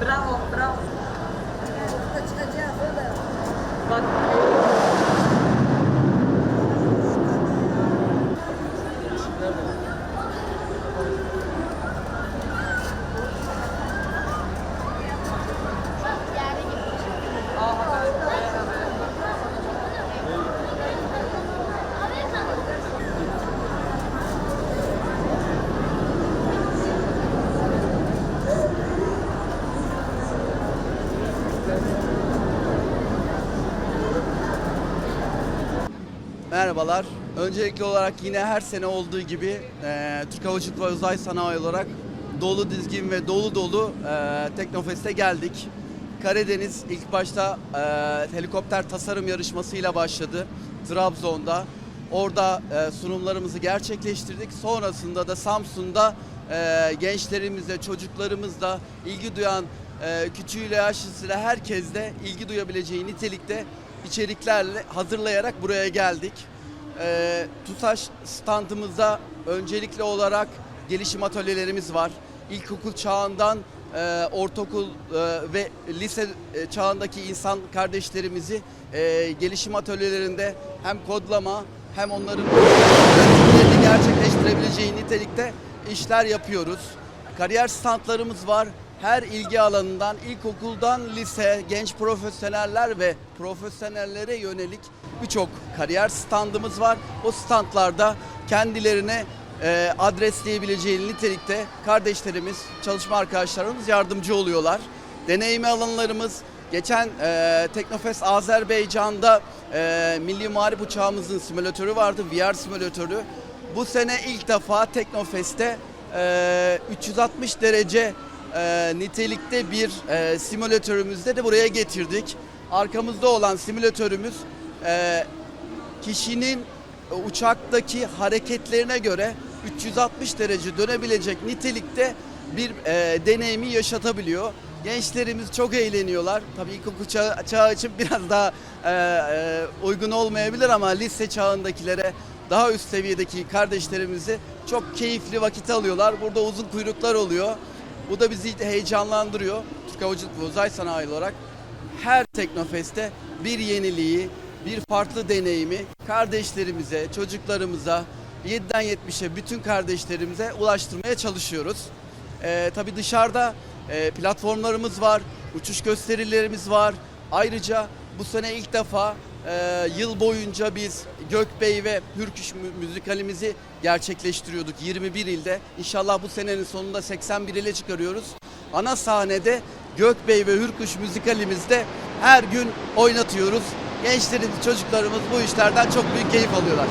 Bravo, bravo. Çıkacağız, o da. Bak. Merhabalar. Öncelikli olarak yine her sene olduğu gibi e, Türk Havacılık ve Uzay Sanayi olarak dolu dizgin ve dolu dolu e, Teknofest'e geldik. Karadeniz ilk başta e, helikopter tasarım yarışmasıyla başladı Trabzon'da. Orada e, sunumlarımızı gerçekleştirdik. Sonrasında da Samsun'da e, gençlerimizle, çocuklarımızla ilgi duyan e, küçüğüyle yaşlısıyla herkes de ilgi duyabileceği nitelikte içeriklerle hazırlayarak buraya geldik. E, TUSAŞ standımızda öncelikli olarak gelişim atölyelerimiz var. İlkokul çağından e, ortaokul e, ve lise e, çağındaki insan kardeşlerimizi e, gelişim atölyelerinde hem kodlama hem onların gerçekleştirebileceği nitelikte işler yapıyoruz. Kariyer standlarımız var. Her ilgi alanından ilkokuldan lise, genç profesyoneller ve profesyonellere yönelik birçok kariyer standımız var. O standlarda kendilerine e, adresleyebileceği nitelikte kardeşlerimiz, çalışma arkadaşlarımız yardımcı oluyorlar. Deneyimi alanlarımız geçen e, Teknofest Azerbaycan'da e, Milli Muharip Uçağımızın simülatörü vardı, VR simülatörü. Bu sene ilk defa Teknofest'te e, 360 derece e, nitelikte bir e, simülatörümüzde de buraya getirdik. Arkamızda olan simülatörümüz e, kişinin uçaktaki hareketlerine göre 360 derece dönebilecek nitelikte bir e, deneyimi yaşatabiliyor. Gençlerimiz çok eğleniyorlar. Tabii ilkokul çağı, çağı için biraz daha e, e, uygun olmayabilir ama lise çağındakilere daha üst seviyedeki kardeşlerimizi çok keyifli vakit alıyorlar. Burada uzun kuyruklar oluyor. Bu da bizi heyecanlandırıyor. Türk Havacılık ve Uzay Sanayi olarak her Teknofest'te bir yeniliği, bir farklı deneyimi kardeşlerimize, çocuklarımıza, 7'den 70'e bütün kardeşlerimize ulaştırmaya çalışıyoruz. Ee, tabii dışarıda e, platformlarımız var, uçuş gösterilerimiz var. Ayrıca bu sene ilk defa e, yıl boyunca biz Gökbey ve Hürküş mü- müzikalimizi gerçekleştiriyorduk 21 ilde. İnşallah bu senenin sonunda 81 ile çıkarıyoruz. Ana sahnede Gökbey ve Hürkuş müzikalimizde her gün oynatıyoruz. Gençlerimiz, çocuklarımız bu işlerden çok büyük keyif alıyorlar.